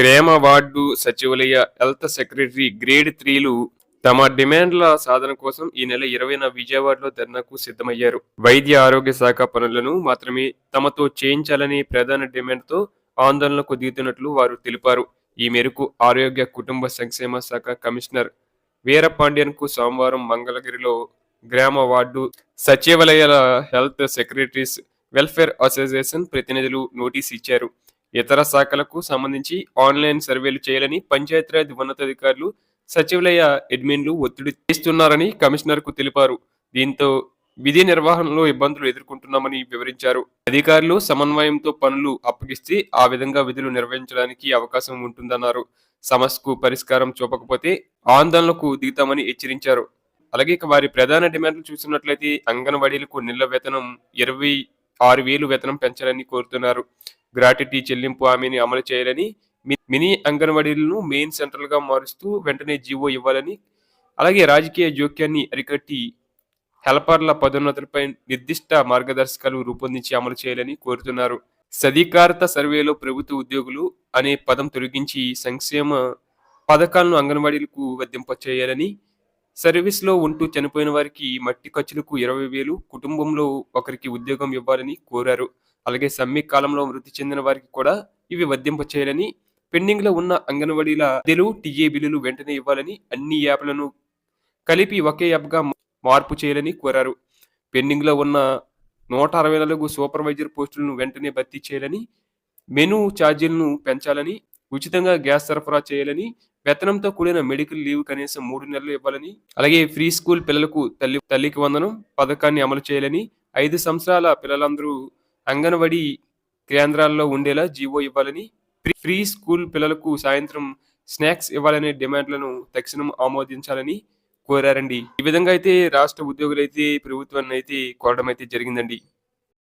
గ్రామ వార్డు సచివాలయ health secretary grade త్రీలు తమ డిమాండ్ల సాధన కోసం ఈ నెల ఇరవైన విజయవాడలో ధర్నాకు సిద్ధమయ్యారు. వైద్య ఆరోగ్య శాఖ పనులను మాత్రమే తమతో చేయించాలని ప్రధాన డిమాండ్తో ఆందోళనకు దిగుతున్నట్లు వారు తెలిపారు. ఈ మేరకు ఆరోగ్య కుటుంబ సంక్షేమ శాఖ కమిషనర్ వీరపాండ్యన్కు సోమవారం మంగళగిరిలో గ్రామ వార్డు సచివాలయాల హెల్త్ సెక్రటరీస్ వెల్ఫేర్ అసోసియేషన్ ప్రతినిధులు నోటీస్ ఇచ్చారు. ఇతర శాఖలకు సంబంధించి ఆన్లైన్ సర్వేలు చేయాలని పంచాయతీరాజ్ ఉన్నతాధికారులు సచివాలయ అడ్మిన్లు ఒత్తిడి చేస్తున్నారని కమిషనర్కు తెలిపారు. దీంతో విధి నిర్వహణలో ఇబ్బందులు ఎదుర్కొంటున్నామని వివరించారు. అధికారులు సమన్వయంతో పనులు అప్పగిస్తే ఆ విధంగా విధులు నిర్వహించడానికి అవకాశం ఉంటుందన్నారు. సమస్యకు పరిష్కారం చూపకపోతే ఆందోళనకు దిగుతామని హెచ్చరించారు. అలాగే వారి ప్రధాన డిమాండ్లు చూసినట్లయితే అంగన్వాడీలకు నిల్ల వేతనం ఇరవై ఆరు వేలు వేతనం పెంచాలని కోరుతున్నారు. గ్రాట్యుటీ చెల్లింపు హామీని అమలు చేయాలని మి- మినీ అంగన్వాడీలను మెయిన్ సెంటర్గా మారుస్తూ వెంటనే జీవో ఇవ్వాలని అలాగే రాజకీయ జోక్యాన్ని అరికట్టి హెల్పర్ల పదోన్నతులపై నిర్దిష్ట మార్గదర్శకాలు రూపొందించి అమలు చేయాలని కోరుతున్నారు. సధికారత సర్వేలో ప్రభుత్వ ఉద్యోగులు అనే పదం తొలగించి సంక్షేమ పథకాలను అంగన్వాడీలకు వర్తింప చేయాలని సర్వీస్లో ఉంటూ చనిపోయిన వారికి మట్టి ఖర్చులకు ఇరవై వేలు కుటుంబంలో ఒకరికి ఉద్యోగం ఇవ్వాలని కోరారు. అలాగే సమ్మె కాలంలో మృతి చెందిన వారికి కూడా ఇవి వర్ధింప చేయాలని పెండింగ్లో ఉన్న అంగన్వాడీల బిల్లులు టీఏ బిల్లులు వెంటనే ఇవ్వాలని అన్ని యాప్లను కలిపి ఒకే యాప్గా మార్పు చేయాలని కోరారు. పెండింగ్లో ఉన్న నూట అరవై నాలుగు సూపర్వైజర్ పోస్టులను వెంటనే భర్తీ చేయాలని మెను ఛార్జీలను పెంచాలని ఉచితంగా గ్యాస్ సరఫరా చేయాలని వేతనంతో కూడిన మెడికల్ లీవ్ కనీసం మూడు నెలలు ఇవ్వాలని అలాగే ఫ్రీ స్కూల్ పిల్లలకు తల్లి తల్లికి వందనం పథకాన్ని అమలు చేయాలని ఐదు సంవత్సరాల పిల్లలందరూ అంగన్వాడీ కేంద్రాల్లో ఉండేలా జీవో ఇవ్వాలని ఫ్రీ- ఫ్రీ స్కూల్ పిల్లలకు సాయంత్రం స్నాక్స్ ఇవ్వాలనే డిమాండ్లను తక్షణం ఆమోదించాలని కోరారండి. ఈ విధంగా అయితే రాష్ట్ర ఉద్యోగులైతే ప్రభుత్వాన్ని అయితే కోరడం అయితే జరిగిందండి.